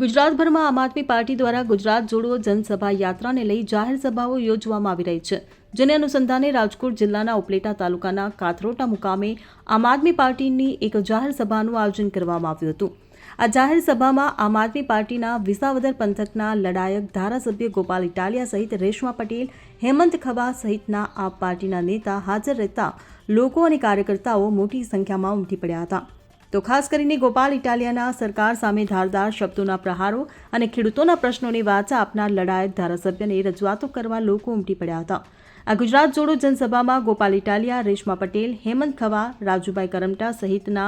ગુજરાતભરમાં આમ આદમી પાર્ટી દ્વારા ગુજરાત જોડો જનસભા યાત્રાને લઈ જાહેર સભાઓ યોજવામાં આવી રહી છે, જેને અનુસંધાને રાજકોટ જિલ્લાના ઉપલેટા તાલુકાના કાથરોટા મુકામે આમ આદમી પાર્ટીની એક જાહેર સભાનું આયોજન કરવામાં આવ્યું હતું. આ જાહેર સભામાં આમ આદમી પાર્ટીના વિસાવદર પંથકના લડાયક ધારાસભ્ય ગોપાલ ઇટાલિયા સહિત રેશમા પટેલ, હેમંત ખબા સહિતના આ પાર્ટીના નેતા હાજર રહેતા લોકો અને કાર્યકર્તાઓ મોટી સંખ્યામાં ઉમટી પડ્યા હતા. તો ખાસ કરીને ગોપાલ ઇટાલિયાના સરકાર સામે ધારદાર શબ્દોના પ્રહારો અને ખેડૂતોના પ્રશ્નોને વાચા આપનાર લડાયક ધારાસભ્યને રજૂઆતો કરવા લોકો ઉમટી પડ્યા હતા. આ ગુજરાત જોડો જનસભામાં ગોપાલ ઇટાલિયા, રેશમા પટેલ, હેમંત ખવા, રાજુભાઈ કરમટા સહિતના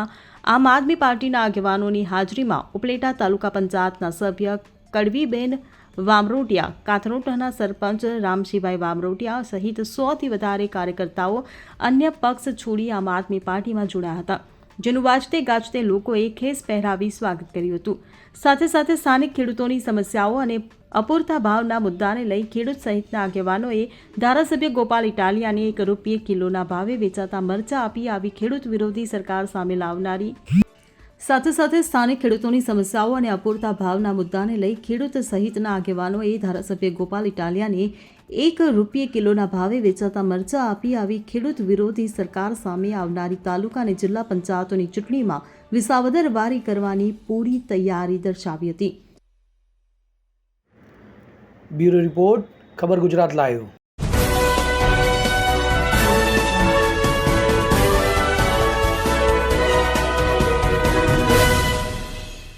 આમ આદમી પાર્ટીના આગેવાનોની હાજરીમાં ઉપલેટા તાલુકા પંચાયતના સભ્ય કડવીબેન વામરોટિયા, કાથરોટાના સરપંચ રામશીભાઈ વામરોટિયા સહિત સોથી વધારે કાર્યકર્તાઓ અન્ય પક્ષ છોડી આમ આદમી પાર્ટીમાં જોડાયા હતા. જેનું વાજતે ગાજતે લોકોએ ખેસ પહેરાવી સ્વાગત કર્યું હતું. સાથે સાથે સ્થાનિક ખેડૂતોની સમસ્યાઓ અને અપૂરતા ભાવના મુદ્દાને લઈ ખેડૂત સહિતના આગેવાનોએ ધારાસભ્ય ગોપાલ ઇટાલિયાને એક રૂપિયે કિલોના ભાવે વેચાતા મરચા આપી આવી ખેડૂત વિરોધી સરકાર સામે લાવનારી સાથે સાથે સ્થાનિક ખેડૂતોની સમસ્યાઓ અને અપૂરતા ભાવના મુદ્દાને લઈ ખેડૂત સહિતના આગેવાનોએ ધારાસભ્ય ગોપાલ ઇટાલિયાને એક રૂપિયે કિલોના ભાવે વેચાતા મરચા આપી આવી ખેડૂત વિરોધી સરકાર સામે આવનારી તાલુકા અને જિલ્લા પંચાયતોની ચૂંટણીમાં વિસાવદર વારી કરવાની પૂરી તૈયારી દર્શાવી હતી. બ્યુરો રિપોર્ટ, ખબર ગુજરાત લાઈવ.